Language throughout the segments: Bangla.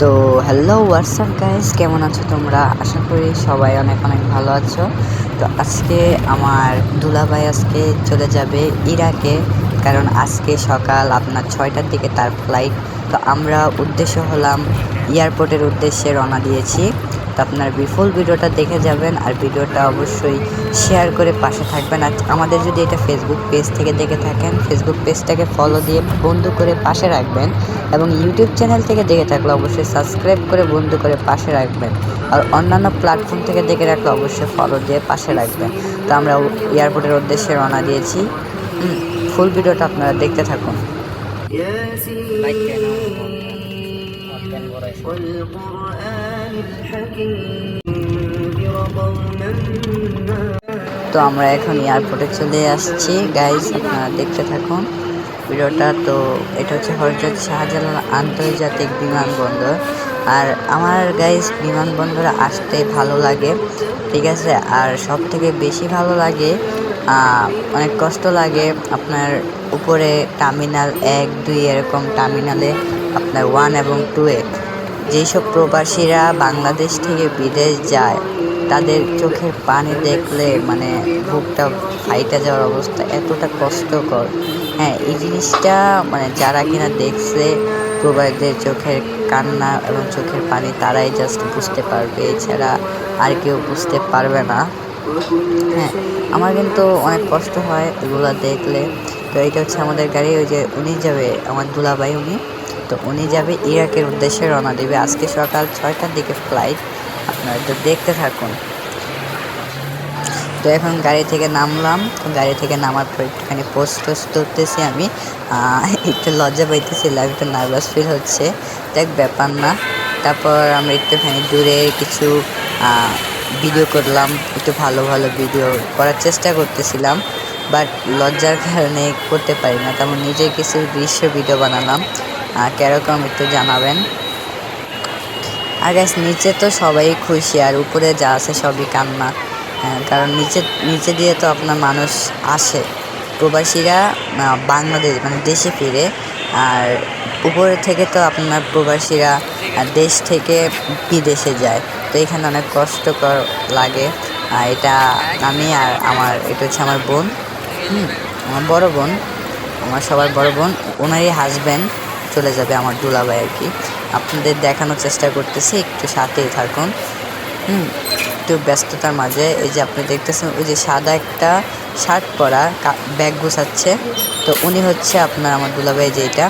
তো হ্যালো হোয়াটসঅ্যাপ গাইস কেমন আছো তোমরা? আশা করি সবাই অনেক অনেক ভালো আছো। তো আজকে আমার দুলাভাই আজকে চলে যাবে ইরাকে, কারণ আজকে সকাল আপনার ছয়টার দিকে তার ফ্লাইট তো আমরা উদ্দেশ্য হলাম এয়ারপোর্টের উদ্দেশ্যে রওনা দিয়েছি। তো আপনার বিফুল ভিডিওটা দেখে যাবেন আর ভিডিওটা অবশ্যই শেয়ার করে পাশে থাকবেন আর আমাদের যদি এটা ফেসবুক পেজ থেকে দেখে থাকেন ফেসবুক পেজটাকে ফলো দিয়ে বন্ধু করে পাশে রাখবেন এবং ইউটিউব চ্যানেল থেকে দেখে থাকলে অবশ্যই সাবস্ক্রাইব করে বন্ধু করে পাশে রাখবেন আর অন্যান্য প্ল্যাটফর্ম থেকে দেখে রাখলে অবশ্যই ফলো দিয়ে পাশে রাখবেন তো আমরা এয়ারপোর্টের উদ্দেশ্যে রওনা দিয়েছি ফুল ভিডিওটা আপনারা দেখতে থাকুন والقرآن তো আমরা এখন এয়ারপোর্টে চলে আসছি। গাইজ আপনারা দেখতে থাকুন। ভিডিওটা তো এটা হচ্ছে হরজত শাহজালাল আন্তর্জাতিক বিমানবন্দর। আর আমার গাইজ বিমানবন্দরে আসতে ভালো লাগে, ঠিক আছে? আর সব থেকে বেশি ভালো লাগে অনেক কষ্ট লাগে আপনার উপরে টার্মিনাল এক, দুই, এরকম টার্মিনালে আপনার ওয়ান এবং টুয়ে যেসব প্রবাসীরা বাংলাদেশ থেকে বিদেশ যায়, তাদের চোখের পানি দেখলে মানে বুকটা ফাইটা যাওয়ার অবস্থা এতটা কষ্টকর। হ্যাঁ এই জিনিসটা মানে যারা কিনা দেখছে প্রবাসীদের চোখের কান্না এবং চোখের পানি, তারাই জাস্ট বুঝতে পারবে। এছাড়া আর কেউ বুঝতে পারবে না। হ্যাঁ আমার কিন্তু অনেক কষ্ট হয় এগুলো দেখলে। তো এইটা হচ্ছে আমাদের গাড়ি, ওই যে উনি যাবে, আমার দুলাভাই উনি। তো উনি যাবে ইরাকের উদ্দেশ্যে রওনা দেবে। আজকে সকাল ছয়টার দিকে ফ্লাইট আপনারা তো দেখতে থাকুন। তো এখন গাড়ি থেকে নামলাম। তো গাড়ি থেকে নামার পর একটুখানি পোস্ট টোস্ট করতেছি আমি। একটু লজ্জা পাইতেছিলাম একটু নার্ভাস ফিল হচ্ছে। দেখ, ব্যাপার না। তারপর আমরা একটুখানি দূরে কিছু ভিডিও করলাম। একটু ভালো ভালো ভিডিও করার চেষ্টা করতেছিলাম। বাট লজ্জার কারণে করতে পারি না। তেমন নিজে কিছু দৃশ্য ভিডিও বানালাম। কেরকম একটু জানাবেন? আর গ্যাস নিচে তো সবাই খুশি আর উপরে যা আছে সবই কান্না। হ্যাঁ, কারণ নিচে নিচে দিয়ে তো আপনার মানুষ আসে। প্রবাসীরা বাংলাদেশ মানে দেশে ফিরে আর উপরে থেকে তো আপনার প্রবাসীরা দেশ থেকে বিদেশে যায়। তো এখানে অনেক কষ্টকর লাগে। এটা আমি আর আমার এটা হচ্ছে আমার বোন। আমার বড় বোন। আমার সবার বড় বোন। ওনারই হাজব্যান্ড চলে যাবে আমার দুলাভাই আর কি। আপনাদের দেখানোর চেষ্টা করতেছি, একটু সাথেই থাকুন। হুম, একটু ব্যস্ততার মাঝে, এই যে আপনি দেখতেছেন, ওই যে সাদা একটা শার্ট পরা ব্যাগ গুছাচ্ছে। তো উনি হচ্ছে আপনার, আমার দুলাভাই যেটা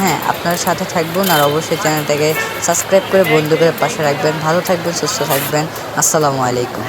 হ্যাঁ আপনার সাথে থাকবেন আর অবশ্যই চ্যানেলটাকে সাবস্ক্রাইব করে বন্ধু করে পাশে রাখবেন। ভালো থাকবেন, সুস্থ থাকবেন। আসসালামু আলাইকুম।